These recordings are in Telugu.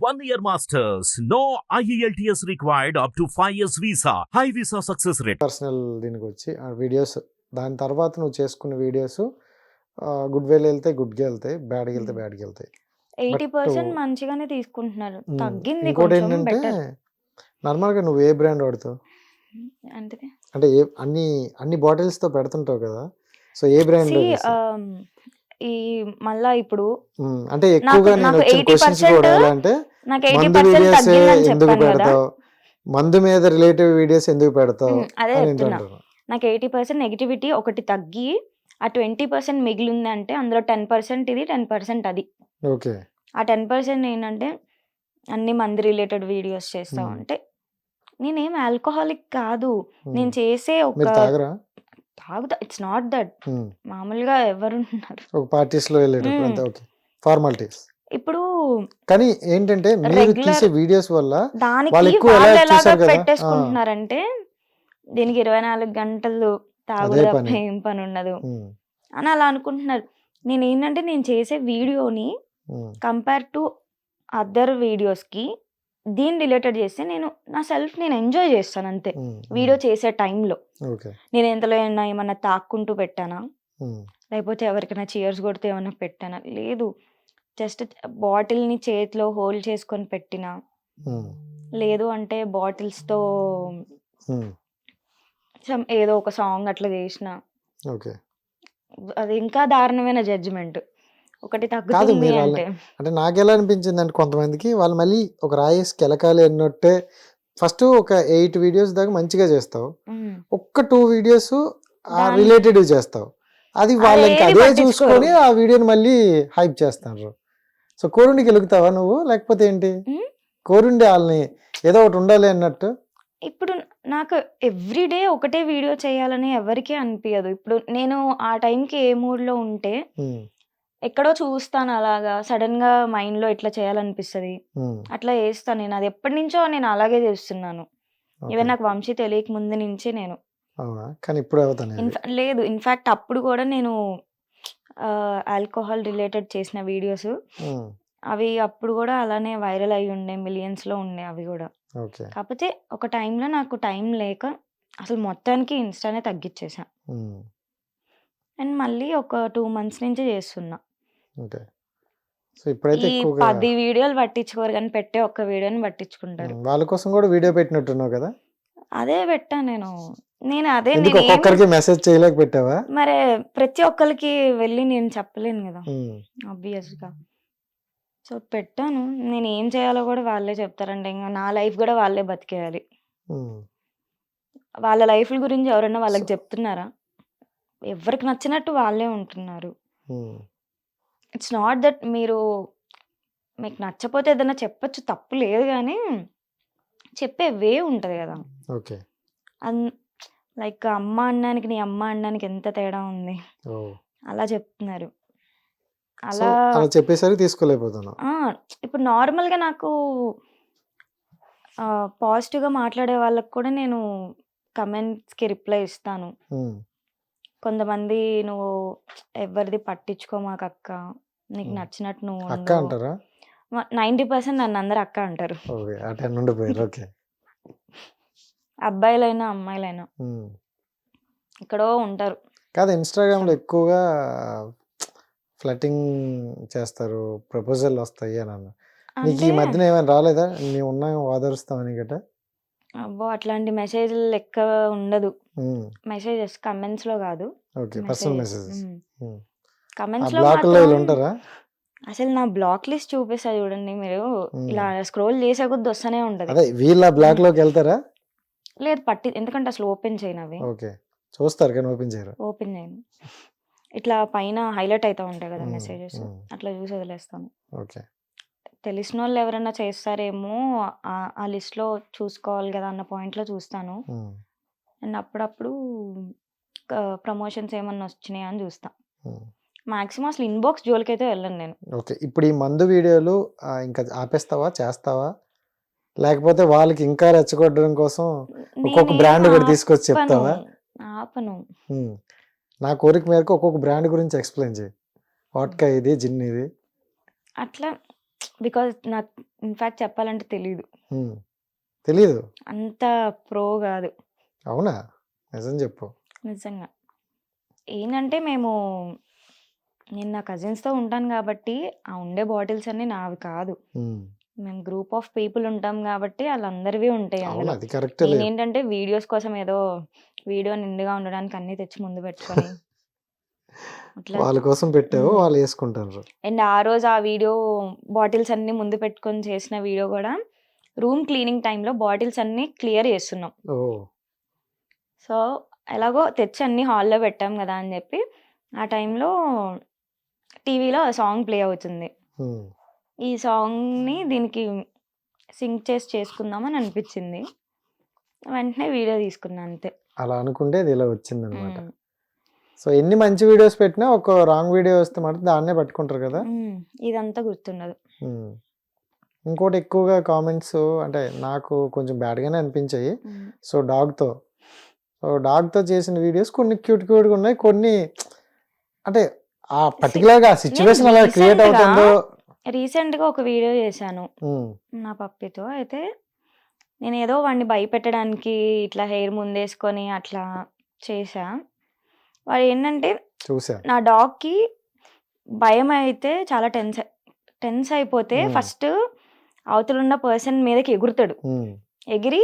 One year masters. No E IELTS required up to 5 years visa. High visa success rate. Personal దీనికి వచ్చి ఆ వీడియోస్ దాని తర్వాత నువ్వు చేసుకున్న వీడియోస్ గుడ్ వేలు వెళ్తాయి గుడ్గా వెళ్తాయి బ్యాడ్కి వెళ్తే Hmm. బ్యాడ్కి వెళ్తాయి ఎయిటీ But, పర్సెంట్ మంచిగానే తీసుకుంటున్నారు ఉమ్, తగ్గింది ఇంకోటి ఏంటంటే నార్మల్గా నువ్వు ఏ బ్రాండ్ వాడుతావు అంటే అంటే ఏ అన్ని అన్ని బాటిల్స్తో పెడుతుంటావు కదా సో ఏ బ్రాండ్ ఈ మళ్ళా ఇప్పుడు అంటే ఎక్కువగా నాకు వచ్చిన 80% క్వశ్చన్స్ కూడా ఎలా అంటే నాకు ఎయిటీ పర్సెంట్ తగ్గిందని చెప్పాను కదా. మందు మీద రిలేటివ్ వీడియోస్ ఎందుకు పెడతావు అదే చెప్తున్నా. నాకు ఎయిటీ పర్సెంట్ నెగిటివిటీ ఒకటి తగ్గి ఆ ట్వంటీ పర్సెంట్ మిగిలింది అంటే అందులో టెన్ పర్సెంట్ ఇది టెన్ పర్సెంట్ అది. ఓకే. ఆ టెన్ పర్సెంట్ ఏంటంటే అన్ని మంది రిలేటెడ్ వీడియోస్ Hmm. అంటే నేనేం ఆల్కహాలిక్ కాదు. నేను చేసే ఒక తాగుతా. ఇట్స్ నాట్ దట్ మామూలుగా ఎవరున్నారు ఒక పార్టీస్లో వెళ్ళేటప్పుడు ఉమ్. అంతే ఓకే ఫార్మాలిటీస్ ఇప్పుడు కానీ ఏంటంటే మీరు తీసే వీడియోస్ వల్ల దానికి ఎలాగ? పెట్టేసుకుంటున్నారంటే దీనికి ఇరవై నాలుగు గంటలు. తప్ప ఏం పని ఉండదు. ఉమ్, అని అలా అనుకుంటున్నారు. నేను ఏంటంటే నేను చేసే వీడియోని కంపేర్ టు అదర్ వీడియోస్కి దీని రిలేటెడ్ చేస్తే నేను నా సెల్ఫ్ నేను ఎంజాయ్ చేస్తాను అంతే. వీడియో చేసే టైంలో నేను ఎంతలో ఏమన్నా ఏమన్నా తాక్కుంటూ పెట్టానా? లేకపోతే ఎవరికైనా చీర్స్ కొడితే ఏమన్నా పెట్టానా? లేదు. జస్ట్ బాటిల్ని చేతిలో హోల్డ్ చేసుకొని పెట్టినా. లేదు అంటే బాటిల్స్తో ఏదో ఒక సాంగ్ అట్లా చేసిన. అది ఇంకా దారుణమైన జడ్జిమెంట్ ఒకటి కాదు మీరు అంటే. అంటే నాకు ఎలా అనిపించింది అంటే కొంతమందికి వాళ్ళు మళ్ళీ ఒక రాయేసి కెలకాలి అన్నట్టే ఫస్ట్ ఒక ఎయిట్ వీడియోస్ దాకా మంచిగా చేస్తావు. ఒక్క టూ వీడియోస్ రిలేటెడ్ చేస్తావు. అది వాళ్ళకి అదే. చూసుకొని ఆ వీడియోని మళ్ళీ హైప్ చేస్తారు. సో కోరుండికి వెలుగుతావా నువ్వు? లేకపోతే ఏంటి? కోరుండి వాళ్ళని ఏదో ఒకటి ఉండాలి అన్నట్టు. ఇప్పుడు నాకు ఎవ్రీడే ఒకటే వీడియో చేయాలని ఎవరికీ అనిపించదు ఇప్పుడు నేను ఆ టైంకి ఏ మూడ్లో ఉంటే ఎక్కడో చూస్తాను అలాగా. సడన్గా మైండ్లో ఇట్లా చేయాలనిపిస్తుంది. అట్లా చేస్తాను నేను. అది ఎప్పటి నుంచో నేను అలాగే చేస్తున్నాను. ఈవెన్ నాకు వంశీ తెలియక ముందు నుంచే నేను. కానీ ఇప్పుడు లేదు. ఇన్ఫాక్ట్ అప్పుడు కూడా నేను ఆల్కహాల్ రిలేటెడ్ చేసిన వీడియోస్. అవి అప్పుడు కూడా అలానే వైరల్ అయి ఉండే. millions లో ఉండే అవి కూడా. కాకపోతే ఒక టైంలో నాకు టైం లేక అసలు మొత్తానికి ఇన్స్టానే తగ్గించేసా. అండ్ మళ్ళీ ఒక టూ మంత్స్ నుంచి చేస్తున్నా. ఓకే సో ఇప్పుడైతే ఈ పది వీడియోలు పట్టించుకోరు కానీ పెట్టే ఒక్క వీడియోని పట్టించుకుంటారు. వాళ్ళ కోసం కూడా వీడియో పెట్టినట్టున్నావు కదా? అదే పెట్టా నేను. నేను అదే ఒక్కొక్కరికి మెసేజ్ చేయలేక పెట్టావా మరి ప్రతి ఒక్కరికి వెళ్ళి నేను చెప్పలేను కదా. ఆబ్వియస్గా. సో పెట్టాను. నేను ఏం చేయాలో కూడా వాళ్ళే చెప్తారంటే ఇంకా నా లైఫ్ కూడా వాళ్ళే బతికేయాలి. వాళ్ళ లైఫ్ గురించి ఎవరైనా వాళ్ళకి చెప్తున్నారా? ఎవరికి నచ్చినట్టు వాళ్ళే ఉంటున్నారు. ఇట్స్ నాట్ దట్ మీరు మీకు నచ్చపోతే ఏదైనా చెప్పొచ్చు తప్పు లేదు కానీ చెప్పే వే ఉంటుంది కదా. ఓకే. అన్ లైక్ అమ్మ అన్నానికి నీ అమ్మ అన్నానికి ఎంత తేడా ఉంది? అలా చెప్తున్నారు. అలా అలా చెప్పేసరికి తీసుకోలేకపోతున్నావు. ఆ, ఇప్పుడు నార్మల్గా నాకు పాజిటివ్గా మాట్లాడే వాళ్ళకి కూడా నేను కమెంట్స్కి రిప్లై ఇస్తాను. కొంతమంది నువ్వు ఎవరిది పట్టించుకో మాకు అక్క నీకు. నచ్చినట్టు నువ్వు అక్క అంటారా? నైంటీ పర్సెంట్ నన్ను అందరు అక్క అంటారు. ఓకే ఉండిపోయారు. అబ్బాయిలైనా అమ్మాయిలైనా ఉమ్. ఎక్కడో ఉంటారు. కాదు ఇన్స్టాగ్రామ్లో ఎక్కువగా ఫ్లటింగ్ చేస్తారు ప్రపోజల్ వస్తాయి అని అన్న నీకు ఈ అంటే మధ్యన ఏమైనా రాలేదా? మేము ఉన్నాం ఓదరుస్తామని గట అబ్బో! అట్లాంటి మెసేజ్లు లెక్క ఉండదు. మెసేజెస్ కమెంట్స్లో కాదు. ఓకే. Personal messages. కమెంట్స్లో బ్లాక్లో ఉంటారా? అసలు నా బ్లాక్ లిస్ట్ చూపిస్తా చూడండి మీరు. ఇలా స్క్రోల్ చేసే కొద్ది వస్తూనే ఉంటది. అదే వీళ్ళ బ్లాక్లోకి వెళ్తారా? లేదు పట్టి ఎందుకంటే అసలు ఓపెన్ చేయను అవి. ఓకే. చూస్తారు కానీ ఓపెన్ చేయరు. ఓపెన్ చేయను. ఇట్లా పైన హైలైట్ అవుతా ఉంటాయి కదా మెసేజెస్. అట్లా చూసి వదిలేస్తాను. ఓకే. తెలిసిన వాళ్ళు ఎవరైనా చేస్తారేమో ఆ- ఆ లిస్ట్లో చూసుకోవాలి కదా అన్న పాయింట్లో చూస్తాను. ఉమ్, అండ్ అప్పుడప్పుడు ప్రమోషన్స్ ఏమన్నా వచ్చినాయా అని చూస్తా. ఉమ్. మాక్సిమం అసలు ఇన్బాక్స్ జోలికి అయితే వెళ్ళను నేను. ఓకే. ఇప్పుడు ఈ మందు వీడియోలు ఆ, ఇంకా ఆపేస్తావా చేస్తావా? లేకపోతే వాళ్ళకి ఇంకా రెచ్చగొట్టడం కోసం ఒక్కొక్క నేనేం బ్రాండ్ కూడా తీసుకొచ్చి ఆపను. చెప్తావా? ఆపను. ఉమ్. నా కోరిక మేరకు ఒక్కొక్క బ్రాండ్ గురించి ఎక్స్ప్లెయిన్ చేయి. వాట్కా ఇది జిన్ ఇది? అట్లా బికాజ్ నాకు ఇన్ఫాక్ట్ చెప్పాలంటే తెలీదు. తెలీదు. అంత ప్రో గాదు. అవునా? నిజం జెప్పు. నిజంగా. ఏందంటే మేము నేను నా కజిన్స్‌తో ఉంటాను గాబట్టి, ఆ ఉండే బాటిల్స్ అన్నీ నావి కాదు. మేము గ్రూప్ ఆఫ్ పీపుల్ ఉంటాం గాబట్టి, ఆళ్ళందరివి ఉంటాయి. నేనేంటంటే వీడియోస్ కోసం ఏదో వీడియో నిండుగా ఉండడానికి అన్నీ తెచ్చి ముందు పెట్టుకొని వాళ్ళ కోసం పెట్టావు. వాళ్ళు యేసుకుంటారు. అండ్ ఆ రోజు ఆ వీడియో బాటిల్స్ అన్నీ ముందు పెట్టుకొని చేసిన వీడియో గూడా రూమ్ క్లీనింగ్ టైమ్‌లో బాటిల్స్ అన్నీ క్లియర్ చేస్తున్నాం. సో, ఎలాగో తెచ్చి అన్నీ హాల్‌లో పెట్టాం గదా! అని జెప్పి, ఆ టైంలో టీవీలో సాంగ్ ప్లే అవుతుంది. ఈ సాంగ్‌ని దీనికి సింక్ చేసి చేసుకుందామని అనిపిచ్చింది. వెంటనే వీడియో తీసుకున్నా అంతే. అలా అనుకుంటే అది ఇలా వచ్చిందనమాట. హ్మ్. సో, ఎన్ని మంచి వీడియోస్ పెట్టినా ఒక రాంగ్ వీడియో వస్తే మాత్రం దాన్నే పట్టుకుంటారు! హ్మ్. ఇదంతా గుర్తుండదు. ఇంకోటి ఎక్కువగా కామెంట్స్ అంటే నాకు కొంచెం బ్యాడ్‌గానే అనిపించాయి. సో, డాగ్‌తో. సో, డాగ్‌తో చేసిన వీడియోస్ కొన్ని క్యూట్ క్యూట్‌గా ఉన్నాయి. కొన్ని అంటే ఆ సి పర్టిక్యులర్‌గా ఆ నేను సిట్యుయేషన్ అలా క్రియేట్ అవుతుందో రీసెంట్‌గా ఒక వీడియో చేశాను. నా పప్పీతో. అయితే నేనేదో వాడిని భయపెట్టడానికి ఇట్లా హెయిర్ ముందేసుకొని అట్లా చేశా. వాడేంటంటే చూసా. నా డాగ్‌కి భయమైతే చాలా టెన్స్ టెన్స్ అయిపోతే. ఫస్ట్ అవతలున్న పర్సన్ మీదకి ఎగురుతాడు. ఎగిరి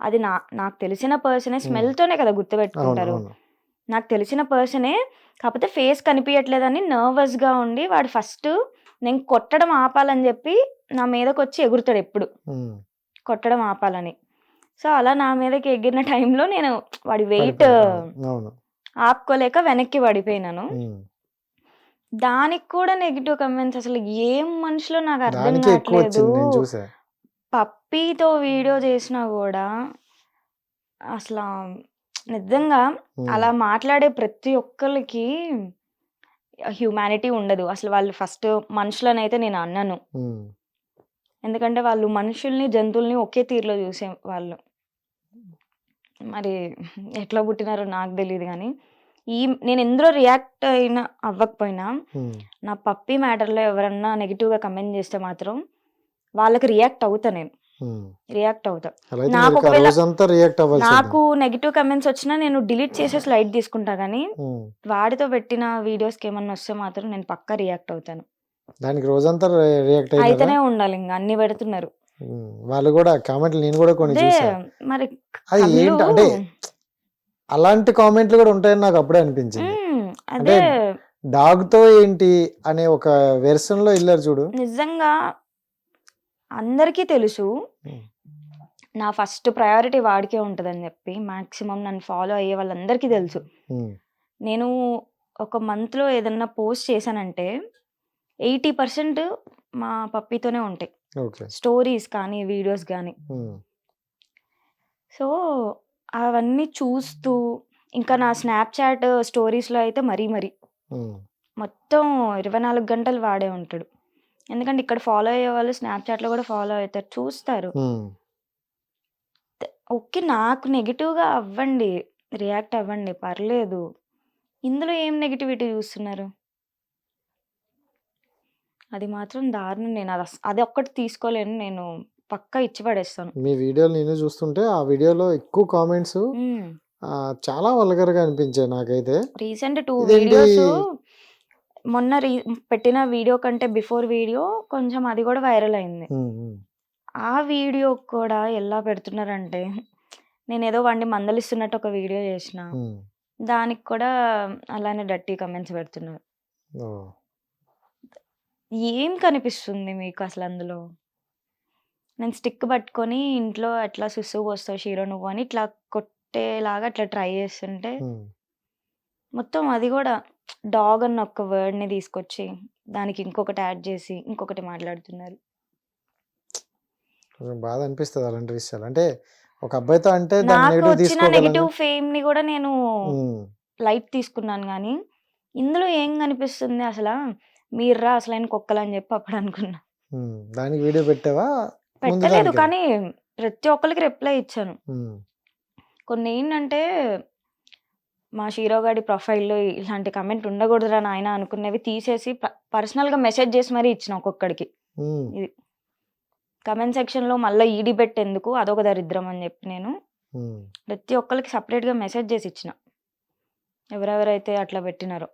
అది నా నాకు తెలిసిన పర్సనే. స్మెల్‌తోనే కదా అవును. గుర్తుపెట్టుకుంటారు. అవును. నాకు తెలిసిన పర్సనే కాపోతే ఫేస్ కనిపియట్లేదని నర్వస్‌గా ఉండి వాడు ఫస్ట్ నేను కొట్టడం ఆపాలని జెప్పి నా మీదకొచ్చి ఎగురుతాడు ఎప్పుడు. కొట్టడం ఆపాలని. సో, అలా నా మీదకి ఎగిరిన టైంలో నేను వాడి వెయిట్. ఆపుకోలేక వెనక్కి పడిపోయినాను. దానికి కూడా నెగెటివ్ కామెంట్స్ అసలు ఏం మనుషులో నాకు అర్థం. నేను చూసా. పప్పీతో వీడియో చేసినా గూడా అసలా నిజంగా అలా. మాట్లాడే ప్రతి ఒక్కళ్ళకి హ్యుమానిటీ ఉండదు. అసలు వాళ్ళు ఫస్ట్ మనుషులనైతే నేను అనను. హ్మ్. ఎందుకంటే వాళ్ళు మనుషుల్ని, జంతువుల్ని ఒకే తీరులో చూసే వాళ్ళు. మరి ఎట్లా పుట్టినారో నాకు తెలీదు గానీ, ఈ నేను ఎందులో రియాక్ట్ అయినా అవ్వకపోయినా. నా పప్పీ మ్యాటర్‌లో ఎవరన్నా నెగెటివ్‌గా కామెంట్ చేస్తే మాత్రం వాళ్ళకి రియాక్ట్ అవుతా నేను. రియాక్ట్ అవుతా. నాకు. నాకు నెగెటివ్ కామెంట్స్ వచ్చినా నేను డిలీట్ చేసేసి లైట్ తీసుకుంటా గానీ, హ్మ్. వాడితో పెట్టిన వీడియోస్‌కి ఏమన్నా వస్తే మాత్రం నేను పక్కా రియాక్ట్ అవుతాను. దానికి రోజంతా రియాక్ట్? అయితేనే ఉండాలింక అన్ని పెడుతున్నారు. వాళ్ళు గూడా కామెంట్‌లు నేను గూడా కొన్ని. మరి అది ఏంటి అంటే అలాంటి కామెంట్‌లు గూడా ఉంటాయని నాకు అప్పుడే అనిపించింది. అంటే డాగ్‌తో ఏంటి అనే ఒక వెర్షన్‌లో ఎళ్ళారు చూడు. నిజంగా అందరికీ తెలుసు. నా ఫస్ట్ ప్రయారిటీ వాడికే ఉంటదని జెప్పి. మాక్సిమం నన్ను ఫాలో అయ్యే వాళ్ళందరికీ తెలుసు. నేను ఒక మంత్‌లో ఏదన్నా పోస్ట్ చేశానంటే 80% మా పప్పీతోనే ఉంటాయి. స్టోరీస్ కానీ, వీడియోస్. హ్మ్. సో, అవన్నీ చూస్తూ ఇంకా నా స్నాప్‌చాట్ స్టోరీస్‌లో అయితే మరీ మరీ. మొత్తం 24 గంటలు వాడే ఉంటాడు. ఎందుకంటే ఇక్కడ ఫాలో అయ్యేవాళ్ళు స్నాప్‌చాట్‌లో గూడా ఫాలో అయితారు. చూస్తారు. ఓకే. నాకు నెగెటివ్‌గా అవ్వండి. రియాక్ట్ అవ్వండి. పర్లేదు. ఇందులో ఏం నెగటివిటీ చూస్తున్నారు? అది మాత్రం దారుణం. నేను అదస్ అదొక్కటి తీసుకోలేను. నేను పక్కా ఇచ్చి పడేస్తాను. మీ వీడియోలు నేను చూస్తుంటే ఆ వీడియోలో ఎక్కువ కామెంట్స్ చాలా వల్గర్‌గా అనిపించాయి నాకైతే. రీసెంట్ 2 ఇదేంటి వీడియోసు మొన్న రీ పెట్టిన వీడియో కంటే బిఫోర్ వీడియో కొంచెం అది గూడా వైరల్ అయింది. ఆ వీడియో కూడా ఎలా పెడుతున్నారంటే నేనేదో వాడిని మందలిస్తున్నట్టు ఒక వీడియో చేసినా. దానికి కూడా అలానే డర్టీ కామెంట్స్ పెడుతున్నారు. ఏం కనిపిస్తుంది మీకు అసలు అందులో? నేను స్టిక్ పట్టుకొని ఇంట్లో ఎట్లా సుస్సు పోస్తావు షీరో నువ్వు అని ఇట్లా కొట్టేలాగా అట్లా ట్రై చేస్తుంటే హ్మ్. మొత్తం అది గూడా డాగ్ అన్న ఒక్క వర్డ్‌ని తీసుకొచ్చి దానికి ఇంకొకటి యాడ్ చేసి ఇంకొకటి మాట్లాడుతున్నారు. కొంచెం బాధ అనిపిస్తది అలాంటి విషయాలు. అంటే ఒక అబ్బాయితో అంటే దాన్ని నాకు నెగెటివ్ వచ్చిన తీసుకోగలను. నెగెటివ్ ఫేమ్‌ని గూడా నేను హ్మ్. లైట్ తీసుకున్నాను గానీ, ఇందులో ఏం కనిపిస్తుంది అసలా? మీర్రా అసలైన కుక్కలని జెప్పి అప్పుడు అనుకున్నా. దానికి వీడియో పెట్టావా? పెట్టలేదు. కానీ ప్రతి ఒక్కళ్ళకి రిప్లై ఇచ్చాను. హ్మ్. కొన్నేంటంటే మా షీరో గాడి ప్రొఫైల్‌లో ఇలాంటి కామెంట్ ఉండకూడదురా నాయనా అనుకున్నవి తీసేసి పర్సనల్‌గా మెసేజ్ చేసి మరీ ఇచ్చిన ఒక్కొక్కడికి. ఉమ్, కమెంట్ సెక్షన్లో మళ్ళీ ఈ డిబెట్ ఎందుకు అదొక దరిద్రం అని చెప్పి నేను. ప్రతి ఒక్కరికి సపరేట్గా మెసేజ్ చేసి ఇచ్చిన ఎవరెవరైతే అట్లా పెట్టినారో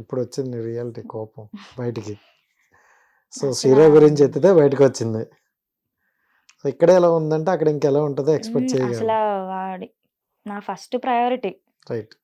ఇప్పుడు వచ్చింది రియాలిటీ కోపం బయటికి. సో శ్రీరావు గురించి ఎత్తితే బయటకు వచ్చింది సో ఇక్కడే ఎలా ఉందంటే అక్కడ ఇంకెలా ఉంటుందో ఎక్స్పెక్ట్ అసలు వాడి నా ఫస్ట్ ప్రయారిటీ. రైట్.